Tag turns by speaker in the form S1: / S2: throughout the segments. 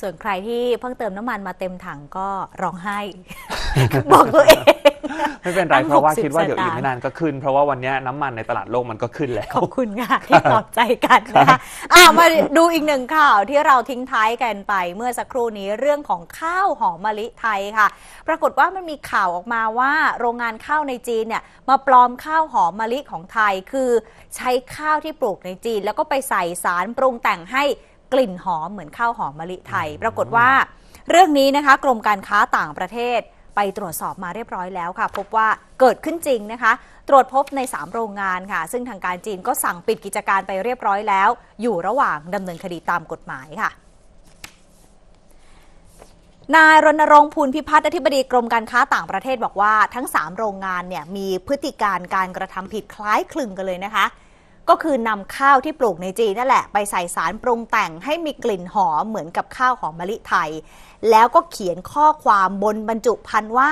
S1: ส่วนใครที่เพิ่งเติมน้ำมันมาเต็มถังก็ร้องไห้ บอกตัวเอง
S2: ไม่เป็นไร
S1: ตั้ง
S2: เพราะว่า
S1: 60
S2: คิดว่าเดี๋ยวอีก
S1: สตางค์
S2: ไม่นานก็ขึ้น เพราะว่าวันนี้น้ำมันในตลาดโลกมันก็ขึ้นแล้ว
S1: ขอบคุณค่ะที่ปลอบใจกันนะคะอะมาดูอีกหนึ่งข่าวที่เราทิ้งท้ายกันไป เมื่อสักครู่นี้เรื่องของข้าวหอมมะลิไทยค่ะ ปรากฏว่ามันมีข่าวออกมาว่า โรงงานข้าวในจีนเนี่ยมาปลอมข้าวหอมมะลิของไทย คือใช้ข้าวที่ปลูกในจีน แล้วก็ไปใส่สารปรุงแต่งให้ กลิ่นหอมเหมือนข้าวหอมมะลิไทย ปรากฏว่า เรื่องนี้นะคะ กรมการค้าต่างประเทศไปตรวจสอบมาเรียบร้อยแล้วค่ะ พบว่าเกิดขึ้นจริงนะคะ ตรวจพบใน 3 โรงงานค่ะ ซึ่งทางการจีนก็สั่งปิดกิจการไปเรียบร้อยแล้ว อยู่ระหว่างดำเนินคดีตามกฎหมายค่ะนายรณรงค์ภูลพิพัฒน์อธิบดีกรมการค้าต่างประเทศบอกว่าทั้ง 3 โรงงานเนี่ยมีพฤติการการกระทำผิดคล้ายคลึงกันเลยนะคะ ก็คือนำข้าวที่ปลูกในจีนนั่นแหละ ไปใส่สารปรุงแต่งให้มีกลิ่นหอมเหมือนกับข้าวหอมมะลิไทย แล้วก็เขียนข้อความบนบรรจุภัณฑ์ว่า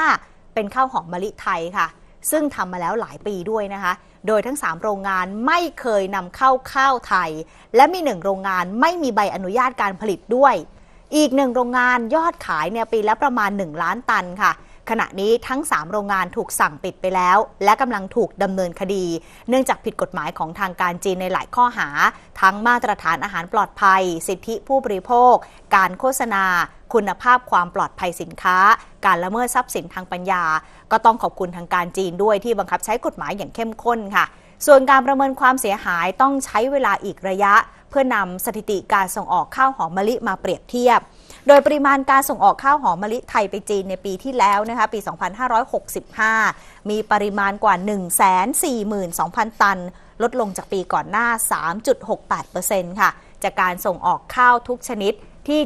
S1: เป็นข้าวหอมมะลิไทยค่ะ ซึ่งทำมาแล้วหลายปีด้วยนะคะ โดยทั้ง 3 โรงงานไม่เคยนำเข้าข้าวไทย และมีหนึ่งโรงงานไม่มีใบอนุญาตการผลิตด้วย อีกหนึ่งโรงงานยอดขายเนี่ยปีละประมาณ 1 ล้านตันค่ะ ขณะนี้ทั้ง 3 โรงงานถูกสั่งปิดไปแล้ว และกำลังถูกดำเนินคดี เนื่องจากผิดกฎหมายของทางการจีนในหลายข้อหา ทั้งมาตรฐานอาหารปลอดภัย สิทธิผู้บริโภค การโฆษณาคุณภาพความปลอดภัยสินค้า การละเมิดทรัพย์สินทางปัญญา ก็ต้องขอบคุณทางการจีนด้วยที่บังคับใช้กฎหมายอย่างเข้มข้นค่ะ ส่วนการประเมินความเสียหายต้องใช้เวลาอีกระยะ เพื่อนำสถิติการส่งออกข้าวหอมมะลิมาเปรียบเทียบ โดยปริมาณการส่งออกข้าวหอมมะลิไทยไปจีนในปีที่แล้วนะคะปี 2565 มีปริมาณกว่า 142,000 ตัน ลดลงจากปีก่อนหน้า 3.68%ค่ะ จากการส่งออกข้าวทุกชนิด ที่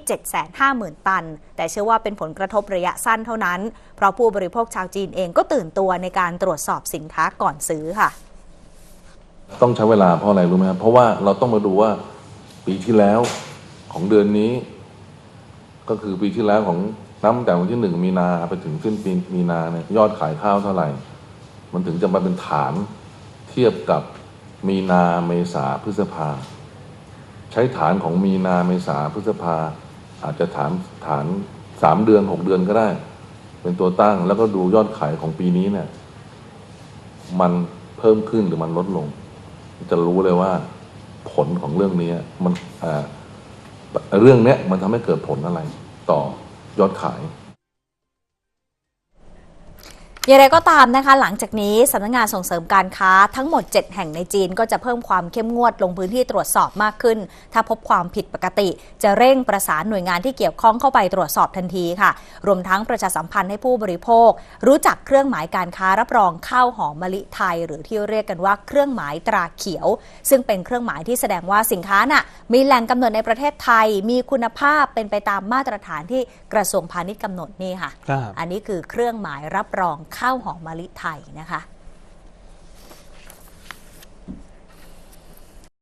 S1: 750,000 ตัน แต่เชื่อว่าเป็นผลกระทบระยะสั้นเท่านั้น เพราะผู้บริโภคชาวจีนเองก็ตื่นตัวในการตรวจสอบสินค้าก่อนซื้อค่ะ
S3: ต้องใช้เวลาเพราะอะไรรู้ไหมครับเพราะว่าเราต้องมาดูว่าปีที่แล้วของเดือนนี้ ก็คือปีที่แล้วของนับแต่วันที่หนึ่งมีนาไปถึงสิ้นปีมีนาเนี่ยยอดขายข้าวเท่าไหร่ มันถึงจะมาเป็นฐานเทียบกับมีนาเมษาพฤษภา ใช้ฐานของมีนาเมษาพฤษภา อาจจะฐานฐานสามเดือนหกเดือนก็ได้ เป็นตัวตั้งแล้วก็ดูยอดขายของปีนี้เนี่ย มันเพิ่มขึ้นหรือมันลดลง จะรู้เลยว่าผลของเรื่องนี้มันอ่าเรื่องเนี้ยมันทำให้เกิดผลอะไร ต่อยอดขาย
S1: อย่างไรก็ตามนะคะ หลังจากนี้สำนักงานส่งเสริมการค้าทั้งหมด 7 แห่งในจีนก็จะเพิ่มความเข้มงวดลงพื้นที่ตรวจสอบมากขึ้น ถ้าพบความผิดปกติ จะเร่งประสานหน่วยงานที่เกี่ยวข้องเข้าไปตรวจสอบทันทีค่ะ รวมทั้งประชาสัมพันธ์ให้ผู้บริโภค รู้จักเครื่องหมายการค้ารับรองข้าวหอมมะลิไทย หรือที่เรียกกันว่าเครื่องหมายตราเขียว ซึ่งเป็นเครื่องหมายที่แสดงว่าสินค้าน่ะมีแหล่งกำเนิดในประเทศไทย มีคุณภาพเป็นไปตามมาตรฐานที่กระทรวงพาณิชย์กำหนดนี่ค่ะ
S2: ครับ
S1: อันนี้คือเครื่องหมายรับรองข้าวหอมมะลิไทยนะคะ